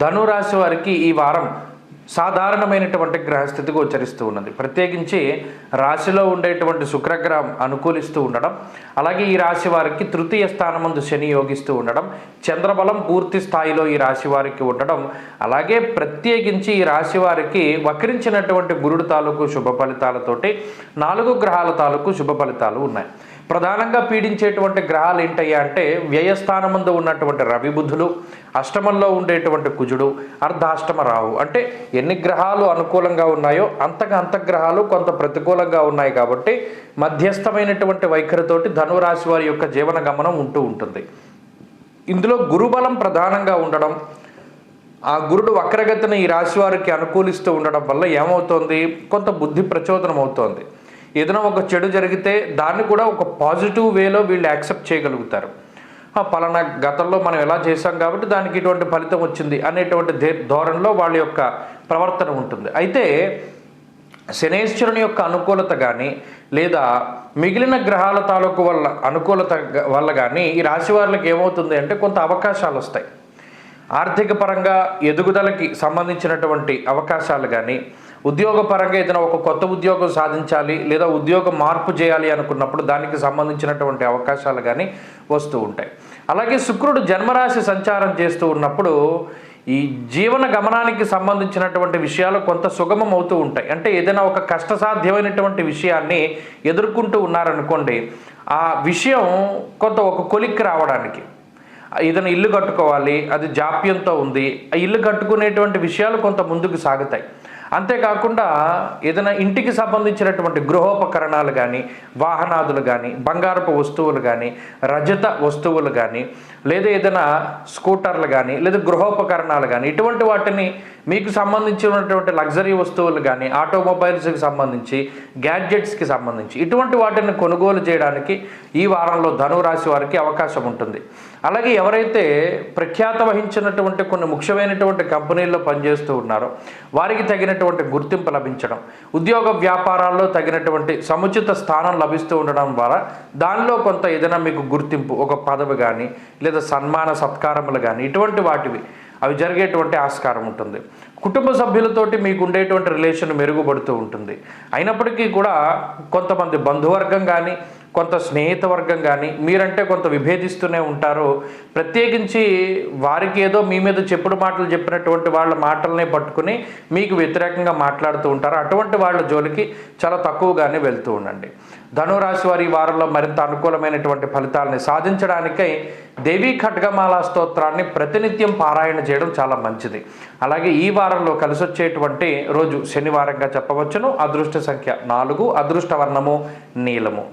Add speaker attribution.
Speaker 1: ధనురాశి వారికి ఈ వారం సాధారణమైనటువంటి గ్రహస్థితి గోచరిస్తూ ఉన్నది. ప్రత్యేకించి రాశిలో ఉండేటువంటి శుక్రగ్రహం అనుకూలిస్తూ ఉండడం అలాగే ఈ రాశి వారికి తృతీయ స్థానమందు శని యోగిస్తూ ఉండడం చంద్రబలం పూర్తి స్థాయిలో ఈ రాశి వారికి ఉండడం అలాగే ప్రత్యేకించి ఈ రాశి వారికి వక్రించినటువంటి గురుడు తాలూకు శుభ ఫలితాలతోటి నాలుగు గ్రహాల తాలూకు శుభ ఫలితాలు ఉన్నాయి. ప్రధానంగా పీడించేటువంటి గ్రహాలు ఏంటయ్యా అంటే వ్యయస్థానమందు ఉన్నటువంటి రవిబుధులు అష్టమంలో ఉండేటువంటి కుజుడు అర్ధాష్టమ రాహు అంటే ఎన్ని గ్రహాలు అనుకూలంగా ఉన్నాయో అంతగా అంతగ్రహాలు కొంత ప్రతికూలంగా ఉన్నాయి కాబట్టి మధ్యస్థమైనటువంటి వైఖరితోటి ధనురాశి వారి యొక్క జీవన గమనం ఉంటూ ఉంటుంది. ఇందులో గురుబలం ప్రధానంగా ఉండడం ఆ గురుడు వక్రగతిని ఈ రాశి వారికి అనుకూలిస్తూ ఉండడం వల్ల ఏమవుతోంది? కొంత బుద్ధి ప్రచోదనం అవుతోంది ఏదైనా ఒక చెడు జరిగితే దాన్ని కూడా ఒక పాజిటివ్ వేలో వీళ్ళు యాక్సెప్ట్ చేయగలుగుతారు. పలానా గతంలో మనం ఎలా చేశాం కాబట్టి దానికి ఇటువంటి ఫలితం వచ్చింది అనేటువంటి దే ధోరణిలో వాళ్ళ యొక్క ప్రవర్తన ఉంటుంది. అయితే శనేశ్వరుని యొక్క అనుకూలత కానీ లేదా మిగిలిన గ్రహాల తాలూకు వల్ల అనుకూలత వల్ల కానీ ఈ రాశి వారికి ఏమవుతుంది అంటే కొంత అవకాశాలు వస్తాయి. ఆర్థిక పరంగా ఎదుగుదలకి సంబంధించినటువంటి అవకాశాలు కానీ ఉద్యోగపరంగా ఏదైనా ఒక కొత్త ఉద్యోగం సాధించాలి లేదా ఉద్యోగం మార్పు చేయాలి అనుకున్నప్పుడు దానికి సంబంధించినటువంటి అవకాశాలు కానీ వస్తూ ఉంటాయి. అలాగే శుక్రుడు జన్మరాశి సంచారం చేస్తూ ఉన్నప్పుడు ఈ జీవన గమనానికి సంబంధించినటువంటి విషయాలు కొంత సుగమం అవుతూ ఉంటాయి. అంటే ఏదైనా ఒక కష్టసాధ్యమైనటువంటి విషయాన్ని ఎదుర్కొంటూ ఉన్నారనుకోండి ఆ విషయం కొంత ఒక కొలిక్కి రావడానికి. ఏదైనా ఇల్లు కట్టుకోవాలి అది జాప్యంతో ఉంది ఆ ఇల్లు కట్టుకునేటువంటి విషయాలు కొంత ముందుకు సాగుతాయి. అంతేకాకుండా ఏదైనా ఇంటికి సంబంధించినటువంటి గృహోపకరణాలు కానీ వాహనాదులు కానీ బంగారపు వస్తువులు కానీ రజత వస్తువులు కానీ లేదా ఏదైనా స్కూటర్లు కానీ లేదా గృహోపకరణాలు కానీ ఇటువంటి వాటిని మీకు సంబంధించినటువంటి లగ్జరీ వస్తువులు కానీ ఆటోమొబైల్స్కి సంబంధించి గ్యాడ్జెట్స్కి సంబంధించి ఇటువంటి వాటిని కొనుగోలు చేయడానికి ఈ వారంలో ధనురాశి వారికి అవకాశం ఉంటుంది. అలాగే ఎవరైతే ప్రఖ్యాత వహించినటువంటి కొన్ని ముఖ్యమైనటువంటి కంపెనీల్లో పనిచేస్తూ ఉన్నారో వారికి తగినటువంటి గుర్తింపు లభించడం ఉద్యోగ వ్యాపారాల్లో తగినటువంటి సముచిత స్థానం లభిస్తూ ఉండడం ద్వారా దానిలో కొంత ఏదైనా మీకు గుర్తింపు ఒక పదవి కానీ లేదా సన్మాన సత్కారములు కానీ ఇటువంటి వాటివి అవి జరిగేటువంటి ఆస్కారం ఉంటుంది. కుటుంబ సభ్యులతోటి మీకు ఉండేటువంటి రిలేషన్ మెరుగుపడుతూ ఉంటుంది. అయినప్పటికీ కూడా కొంతమంది బంధువర్గం కానీ కొంత స్నేహిత వర్గం కానీ మీరంటే కొంత విభేదిస్తూనే ఉంటారు. ప్రత్యేకించి వారికి ఏదో మీ మీద చెప్పుడు మాటలు చెప్పినటువంటి వాళ్ళ మాటలనే పట్టుకుని మీకు వ్యతిరేకంగా మాట్లాడుతూ ఉంటారు. అటువంటి వాళ్ళ జోలికి చాలా తక్కువగానే వెళ్తూ ఉండండి. ధనురాశి వారి వారంలో మరింత అనుకూలమైనటువంటి ఫలితాలని సాధించడానికై దేవీ ఖడ్గమాల స్తోత్రాన్ని ప్రతినిత్యం పారాయణ చేయడం చాలా మంచిది. అలాగే ఈ వారంలో కలిసి వచ్చేటువంటి రోజు శనివారంగా చెప్పవచ్చును. అదృష్ట సంఖ్య నాలుగు అదృష్ట వర్ణము నీలము.